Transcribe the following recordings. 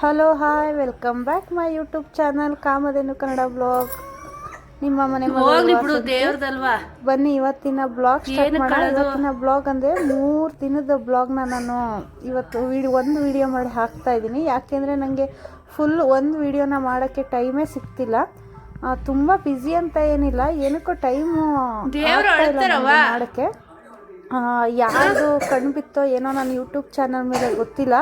Hello hi welcome back my YouTube channel Kamadhenu Kannada blog ನಿಮ್ಮ ಮನೆ. ದೇವ್ರದಲ್ವಾ? ಬನ್ನಿ ಇವತ್ತಿನ ಬ್ಲಾಗ್ ಸ್ಟಾರ್ಟ್ ಮಾಡೋಣ? ಇವತ್ತಿನ ಬ್ಲಾಗ್ ಅಂದರೆ ಮೂರು ದಿನದ ಬ್ಲಾಗ್ನ ನಾನು ಇವತ್ತು ವಿಡಿಯೋ ಒಂದು ವಿಡಿಯೋ ಮಾಡಿ ಹಾಕ್ತಾ ಇದ್ದೀನಿ. ಯಾಕೆಂದರೆ ನನಗೆ ಫುಲ್ ಒಂದು ವಿಡಿಯೋನ ಮಾಡೋಕ್ಕೆ ಟೈಮೇ ಸಿಗ್ತಿಲ್ಲ. ತುಂಬಾ ಬ್ಯುಸಿ ಅಂತ ಏನಿಲ್ಲ. ಏನಕ್ಕೂ ಟೈಮು ಮಾಡಕ್ಕೆ. ಯಾರು ಮಾಡೋಕ್ಕೆ ಯಾವುದು ಕಣ್ಬಿತ್ತೋ ಏನೋ ನನ್ನ ಯೂಟ್ಯೂಬ್ ಚಾನಲ್ ಮೇಲೆ ಗೊತ್ತಿಲ್ಲ.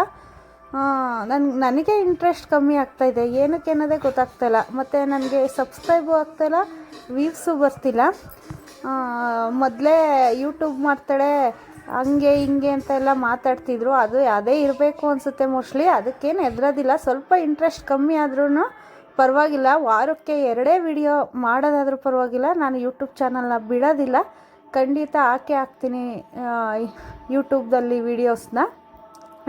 ನನ್, ನನಗೆ ಇಂಟ್ರೆಸ್ಟ್ ಕಮ್ಮಿ ಆಗ್ತಾ ಇದೆ. ಏನಕ್ಕೆ ಅನ್ನೋದೇ ಗೊತ್ತಾಗ್ತಾ ಇಲ್ಲ. ಮತ್ತು ನನಗೆ ಸಬ್ಸ್ಕ್ರೈಬು ಆಗ್ತಾಯಿಲ್ಲ ವ್ಯೂಸು ಬರ್ತಿಲ್ಲ. ಮೊದಲೇ ಯೂಟ್ಯೂಬ್ ಮಾಡ್ತಾಳೆ, ಹಂಗೆ, ಹಿಂಗೆ ಅಂತ ಎಲ್ಲ ಮಾತಾಡ್ತಿದ್ರು. ಅದು ಅದೇ ಇರಬೇಕು ಅನಿಸುತ್ತೆ ಮೋಸ್ಟ್ಲಿ ಅದಕ್ಕೇನು ಹೆದರೋದಿಲ್ಲ. ಸ್ವಲ್ಪ ಇಂಟ್ರೆಸ್ಟ್ ಕಮ್ಮಿ ಆದ್ರೂ ಪರವಾಗಿಲ್ಲ. ವಾರಕ್ಕೆ ಎರಡೇ ವಿಡಿಯೋ ಮಾಡೋದಾದ್ರೂ ಪರವಾಗಿಲ್ಲ. ನಾನು ಯೂಟ್ಯೂಬ್ ಚಾನಲ್ನ ಬಿಡೋದಿಲ್ಲ. ಖಂಡಿತ ಹಾಕೇ ಹಾಕ್ತೀನಿ ಯೂಟ್ಯೂಬ್ದಲ್ಲಿ ವೀಡಿಯೋಸ್ನ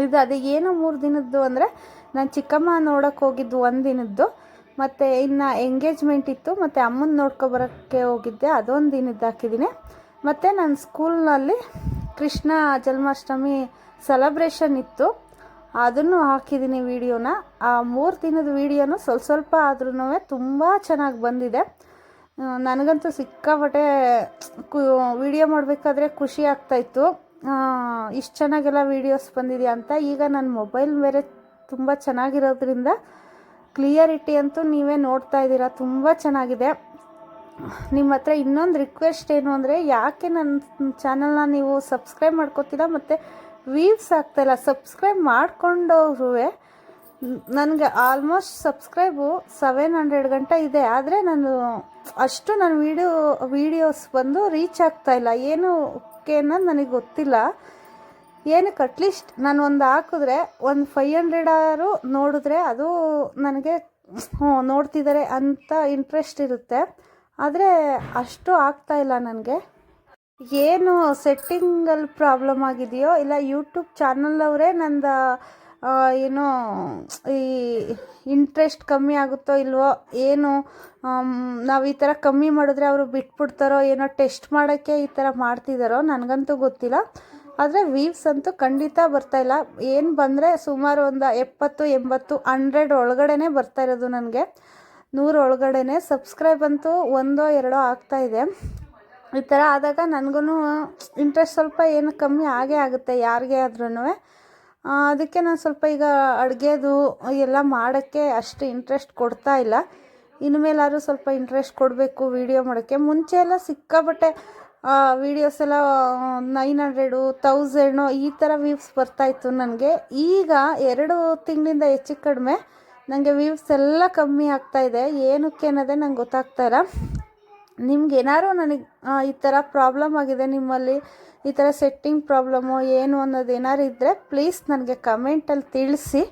ಇದು ಅದು ಏನು ಮೂರು ದಿನದ್ದು ಅಂದರೆ ನಾನು ಚಿಕ್ಕಮ್ಮ ನೋಡೋಕೆ ಹೋಗಿದ್ದು ಒಂದು ದಿನದ್ದು. ಮತ್ತು ಇನ್ನು ಎಂಗೇಜ್ಮೆಂಟ್ ಇತ್ತು, ಮತ್ತು ಅಮ್ಮನ ನೋಡ್ಕೊಬರೋಕ್ಕೆ ಹೋಗಿದ್ದೆ, ಅದೊಂದು ದಿನದ್ದು ಹಾಕಿದ್ದೀನಿ ಮತ್ತು ನನ್ನ ಸ್ಕೂಲ್ನಲ್ಲಿ ಕೃಷ್ಣ ಜನ್ಮಾಷ್ಟಮಿ ಸೆಲೆಬ್ರೇಷನ್ ಇತ್ತು. ಅದನ್ನು ಹಾಕಿದ್ದೀನಿ ವೀಡಿಯೋನ. ಆ ಮೂರು ದಿನದ ವೀಡಿಯೋನು ಸ್ವಲ್ಪ ಸ್ವಲ್ಪ ಆದ್ರೂ ತುಂಬ ಚೆನ್ನಾಗಿ ಬಂದಿದೆ. ನನಗಂತೂ ಸಿಕ್ಕಾಪಟ್ಟೆ ಕು, ವಿಡಿಯೋ ಮಾಡಬೇಕಾದ್ರೆ ಖುಷಿ ಆಗ್ತಾಯಿತ್ತು ಇಷ್ಟು ಚೆನ್ನಾಗೆಲ್ಲ ವೀಡಿಯೋಸ್ ಬಂದಿದೆಯಾ ಅಂತ ಈಗ ನನ್ನ ಮೊಬೈಲ್ ಬೇರೆ ತುಂಬ ಚೆನ್ನಾಗಿರೋದ್ರಿಂದ ಕ್ಲಿಯರಿಟಿ ಅಂತೂ ನೀವೇ ನೋಡ್ತಾ ಇದ್ದೀರಾ, ತುಂಬ ಚೆನ್ನಾಗಿದೆ. ನಿಮ್ಮ ಹತ್ರ ಇನ್ನೊಂದು ರಿಕ್ವೆಸ್ಟ್ ಏನು ಅಂದರೆ, ಯಾಕೆ ನನ್ನ ಚಾನಲ್ನ ನೀವು ಸಬ್ಸ್ಕ್ರೈಬ್ ಮಾಡ್ಕೋತೀರಾ ಮತ್ತು ವೀವ್ಸ್ ಆಗ್ತಾಯಿಲ್ಲ ಸಬ್ಸ್ಕ್ರೈಬ್ ಮಾಡ್ಕೊಂಡವ್ರು ನನಗೆ ಆಲ್ಮೋಸ್ಟ್ ಸಬ್ಸ್ಕ್ರೈಬು ಸೆವೆನ್ ಹಂಡ್ರೆಡ್ ಗಂಟೆ ಇದೆ, ಆದರೆ ನಾನು ಅಷ್ಟು ನನ್ನ ವೀಡಿಯೋ ವೀಡಿಯೋಸ್ ಬಂದು ರೀಚ್ ಆಗ್ತಾ ಇಲ್ಲ. ಏನಕ್ಕೆ ಅನ್ನೋದು ನನಗೆ ಗೊತ್ತಿಲ್ಲ. ಏನಕ್ಕೆ ಅಟ್ಲೀಸ್ಟ್ ನಾನು ಒಂದು ಹಾಕಿದ್ರೆ, ಒಂದು ಫೈವ್ ಹಂಡ್ರೆಡ್ ಆರು ನೋಡಿದ್ರೆ ಅದು ನನಗೆ, ಹ್ಞೂ ನೋಡ್ತಿದ್ದಾರೆ ಅಂತ ಇಂಟ್ರೆಸ್ಟ್ ಇರುತ್ತೆ. ಆದರೆ ಅಷ್ಟು ಆಗ್ತಾ ಇಲ್ಲ ನನಗೆ. ಏನು ಸೆಟ್ಟಿಂಗಲ್ಲಿ ಪ್ರಾಬ್ಲಮ್ ಆಗಿದೆಯೋ, ಇಲ್ಲ ಯೂಟ್ಯೂಬ್ ಚಾನಲ್ ಅವರೇ ನಂದು ಏನೋ, ಈ ಇಂಟ್ರೆಸ್ಟ್ ಕಮ್ಮಿ ಆಗುತ್ತೋ ಇಲ್ವೋ ಏನು ನಾವು ಈ ಥರ ಕಮ್ಮಿ ಮಾಡಿದ್ರೆ ಅವರು ಬಿಟ್ಬಿಡ್ತಾರೋ ಏನೋ ಟೆಸ್ಟ್ ಮಾಡೋಕ್ಕೆ ಈ ಥರ ಮಾಡ್ತಿದ್ದಾರೋ ನನಗಂತೂ ಗೊತ್ತಿಲ್ಲ. ಆದರೆ ವೀವ್ಸ್ ಅಂತೂ ಖಂಡಿತ ಬರ್ತಾ ಇಲ್ಲ. ಏನು ಬಂದರೆ ಸುಮಾರು ಒಂದು ಎಪ್ಪತ್ತು, ಎಂಬತ್ತು ಹಂಡ್ರೆಡ್ ಒಳಗಡೆನೇ ಬರ್ತಾ ಇರೋದು ನನಗೆ. ನೂರು ಒಳಗಡೆನೆ. ಸಬ್ಸ್ಕ್ರೈಬ್ ಅಂತೂ ಒಂದೋ ಎರಡೋ ಆಗ್ತಾ ಇದೆ. ಈ ಥರ ಆದಾಗ ನನಗೂ ಇಂಟ್ರೆಸ್ಟ್ ಸ್ವಲ್ಪ ಏನು ಕಮ್ಮಿ ಆಗೇ ಆಗುತ್ತೆ ಯಾರಿಗೇ ಆದ್ರೂ ಅದಕ್ಕೆ ನಾನು ಸ್ವಲ್ಪ ಈಗ ಅಡುಗೆದು ಎಲ್ಲ ಮಾಡೋಕ್ಕೆ ಅಷ್ಟು ಇಂಟ್ರೆಸ್ಟ್ ಕೊಡ್ತಾ ಇಲ್ಲ. ಇನ್ಮೇಲಾದ್ರೂ ಸ್ವಲ್ಪ ಇಂಟ್ರೆಸ್ಟ್ ಕೊಡಬೇಕು ವೀಡಿಯೋ ಮಾಡೋಕ್ಕೆ. ಮುಂಚೆ ಎಲ್ಲ ಸಿಕ್ಕಾಪಟ್ಟೆ ವೀಡಿಯೋಸ್ ಎಲ್ಲ ನೈನ್ ಹಂಡ್ರೆಡು ತೌಸಂಡು ಈ ಥರ ವ್ಯೂವ್ಸ್ ಬರ್ತಾಯಿತ್ತು ನನಗೆ. ಈಗ ಎರಡು ತಿಂಗಳಿಂದ ಹೆಚ್ಚು ಕಡಿಮೆ ನನಗೆ ವ್ಯೂವ್ಸ್ ಎಲ್ಲ ಕಮ್ಮಿ ಆಗ್ತಾ ಇದೆ. ಏನಕ್ಕೆ ಅನ್ನೋದೇ ನಂಗೆ ಗೊತ್ತಾಗ್ತಾ ಇಲ್ಲ. ನಿಮ್ಗೆ ಏನಾದ್ರು ನನಗೆ ಈ ಥರ ಪ್ರಾಬ್ಲಮ್ ಆಗಿದೆ ನಿಮ್ಮಲ್ಲಿ ಈ ಥರ ಸೆಟ್ಟಿಂಗ್ ಪ್ರಾಬ್ಲಮ್ಮು ಏನು ಅನ್ನೋದು ಏನಾರು ಇದ್ದರೆ ಪ್ಲೀಸ್ ನನಗೆ ಕಮೆಂಟಲ್ಲಿ ತಿಳಿಸಿ.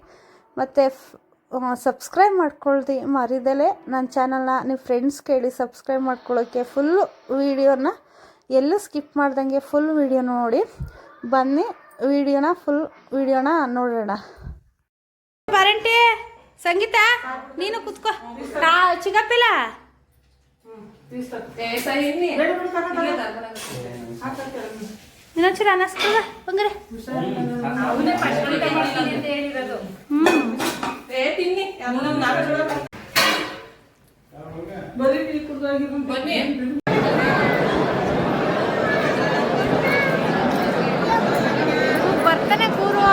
ಮತ್ತು ಸಬ್ಸ್ಕ್ರೈಬ್ ಮಾಡ್ಕೊಳ್ದಿ ಮರಿದಲೇ ನನ್ನ ಚಾನಲ್ನ ನಿಮ್ಮ ಫ್ರೆಂಡ್ಸ್ ಕೇಳಿ ಸಬ್ಸ್ಕ್ರೈಬ್ ಮಾಡ್ಕೊಳ್ಳೋಕ್ಕೆ ಫುಲ್ಲು ವೀಡಿಯೋನ ಎಲ್ಲೂ ಸ್ಕಿಪ್ ಮಾಡ್ದಂಗೆ ಫುಲ್ ವೀಡಿಯೋ ನೋಡಿ. ಬನ್ನಿ ವೀಡಿಯೋನ ಫುಲ್ ವೀಡಿಯೋನ ನೋಡೋಣ. ಪಾರಂಟಿ ಸಂಗೀತ ನೀನು ಕುತ್ಕೋ. ಚಿಗಪ್ಪಿಲ್ಲ ಇನ್ನೊಂಚೂರು ಅನ್ನಿಸ್ತದ ಬಂಗ್ರೆ ಬರ್ತಾನೆ ಕೂರು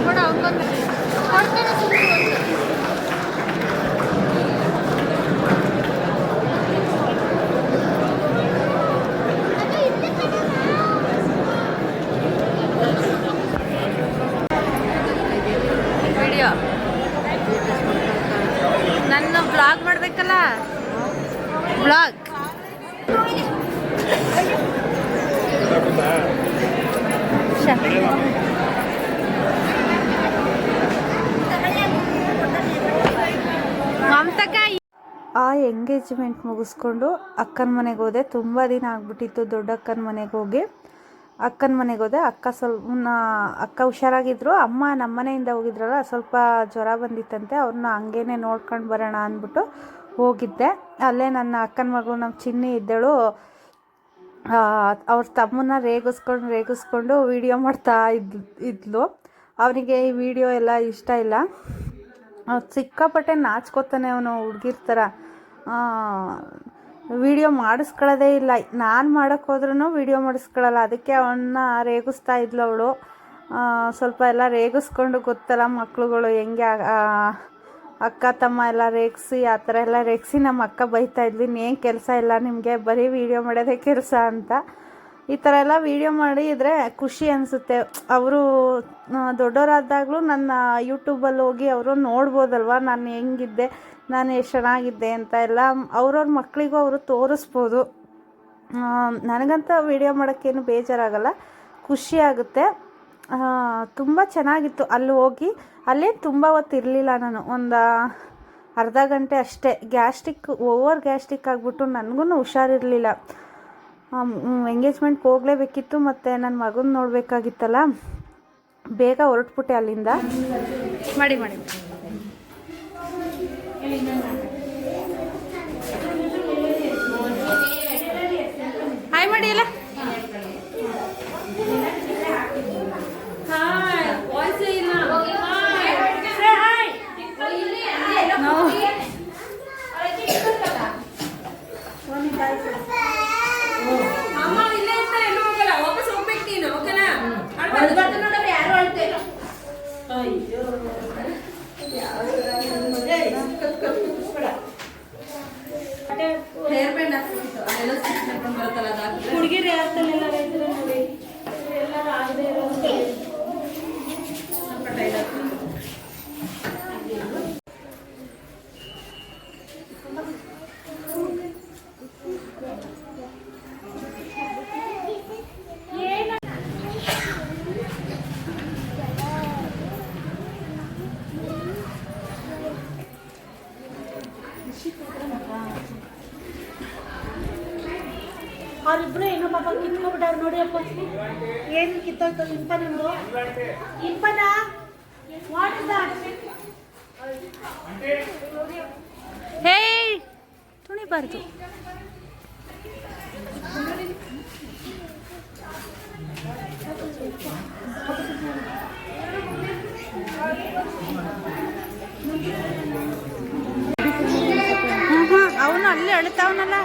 ನೋಡು ಅವ್ನ್ಗೊಂದು ವಿಡಿಯೋ ನನ್ನ ಬ್ಲಾಗ್ ಮಾಡಬೇಕಲ್ಲ ಬ್ಲಾಗ್ ಮಮತಕ್ಕ ಆ ಎಂಗೇಜ್ಮೆಂಟ್ ಮುಗಿಸ್ಕೊಂಡು ಅಕ್ಕನ ಮನೆಗೆ ಹೋದೆ. ತುಂಬ ದಿನ ಆಗಿಬಿಟ್ಟಿತ್ತು ದೊಡ್ಡ ಅಕ್ಕನ ಮನೆಗೆ ಹೋಗಿ. ಅಕ್ಕನ ಮನೆಗೆ ಹೋದೆ. ಅಕ್ಕ ಸ್ವಲ್ಪ ಅಕ್ಕ ಹುಷಾರಾಗಿದ್ದರು ಅಮ್ಮ ನಮ್ಮ ಮನೆಯಿಂದ ಹೋಗಿದ್ರಲ್ಲ, ಸ್ವಲ್ಪ ಜ್ವರ ಬಂದಿತ್ತಂತೆ. ಅವ್ರನ್ನ ಹಂಗೇನೆ ನೋಡ್ಕೊಂಡು ಬರೋಣ ಅಂದ್ಬಿಟ್ಟು ಹೋಗಿದ್ದೆ. ಅಲ್ಲೇ ನನ್ನ ಅಕ್ಕನ ಮಗಳು, ನಮ್ಮ ಚಿನ್ನಿ ಇದ್ದಳು. ಅವ್ರ ತಮ್ಮನ್ನ ರೇಗಿಸ್ಕೊಂಡು ರೇಗಿಸ್ಕೊಂಡು ವೀಡಿಯೋ ಮಾಡ್ತಾ ಇದ್, ಇದ್ಲು. ಅವನಿಗೆ ಈ ವಿಡಿಯೋ ಎಲ್ಲ ಇಷ್ಟ ಇಲ್ಲ. ಸಿಕ್ಕಾಪಟ್ಟೆ ನಾಚ್ಕೋತಾನೆ ಅವನು ಹುಡುಗಿರ್ತಾರ ವಿಡಿಯೋ ಮಾಡಿಸ್ಕೊಳ್ಳೋದೇ ಇಲ್ಲ. ನಾನು ಮಾಡೋಕ್ಕೆ ಹೋದ್ರೂ ವಿಡಿಯೋ ಮಾಡಿಸ್ಕೊಳ್ಳಲ್ಲ. ಅದಕ್ಕೆ ಅವನ್ನ ರೇಗಿಸ್ತಾ ಇದ್ಲು ಅವಳು. ಸ್ವಲ್ಪ ಎಲ್ಲ ರೇಗಿಸ್ಕೊಂಡು ಗೊತ್ತಲ್ಲ ಮಕ್ಕಳುಗಳು ಹೆಂಗೆ ಅಕ್ಕ, ತಮ್ಮ ಎಲ್ಲ ರೇಗಿಸಿ, ಆ ಥರ ಎಲ್ಲ ರೇಗಿಸಿ ನಮ್ಮ ಅಕ್ಕ ಬೈತಾ ಇದ್ವಿ ಇನ್ನೇನು ಕೆಲಸ ಇಲ್ಲ ನಿಮಗೆ, ಬರೀ ವೀಡಿಯೋ ಮಾಡೋದೇ ಕೆಲಸ ಅಂತ. ಈ ಥರ ಎಲ್ಲ ವೀಡಿಯೋ ಇದ್ರೆ ಖುಷಿ ಅನಿಸುತ್ತೆ. ಅವರು ದೊಡ್ಡವರಾದಾಗಲೂ ನನ್ನ ಯೂಟ್ಯೂಬಲ್ಲಿ ಹೋಗಿ ಅವರು ನೋಡ್ಬೋದಲ್ವ? ನಾನು ಹೆಂಗಿದ್ದೆ? ನಾನು ಎಷ್ಟು ಚೆನ್ನಾಗಿದ್ದೆ ಅಂತ ಎಲ್ಲ ಅವ್ರವ್ರ ಮಕ್ಕಳಿಗೂ ಅವರು ತೋರಿಸ್ಬೋದು. ನನಗಂತ ವೀಡಿಯೋ ಮಾಡೋಕ್ಕೇನು ಬೇಜಾರಾಗಲ್ಲ. ಖುಷಿ ಆಗುತ್ತೆ. ತುಂಬ ಚೆನ್ನಾಗಿತ್ತು. ಅಲ್ಲಿ ಹೋಗಿ ಅಲ್ಲೇ ತುಂಬ ಹೊತ್ತು ಇರಲಿಲ್ಲ ನಾನು. ಒಂದು ಅರ್ಧ ಗಂಟೆ ಅಷ್ಟೇ. ಗ್ಯಾಸ್ಟ್ರಿಕ್, ಓವರ್ ಗ್ಯಾಸ್ಟ್ರಿಕ್ ಆಗಿಬಿಟ್ಟು ನನಗೂ ಹುಷಾರಿರಲಿಲ್ಲ. ಎಂಗೇಜ್ಮೆಂಟ್ಗೆ ಹೋಗಲೇಬೇಕಿತ್ತು ಮತ್ತು ನನ್ನ ಮಗನ ನೋಡಬೇಕಾಗಿತ್ತಲ್ಲ. ಬೇಗ ಹೊರಟ್ಬಿಟ್ಟೆ ಅಲ್ಲಿಂದ. ಮಾಡಿ ಮಾಡಿ. ಹಾಯ್ ಮಾಡಿ ಹುಡುಗಿರು ಯಾರ್ತಲ್ಲ ಪಾಪ ಕಿತ್ಕೊಂಡ್ಬಿಟ್ಟಾರ ನೋಡಿ ಅಪ್ಪ. ಏನು ಕಿತ್ತೋಯ್ತು ಇಂಪ ನಿಮ್ದು ಇಂಪನ? ವಾಟ್ ಇಸ್ ದಟ್ ಹೇ ತುಣಿಬಾರ್ದು. ಅವನು ಅಲ್ಲೇ ಅಳ್ತಾವನಲ್ಲ.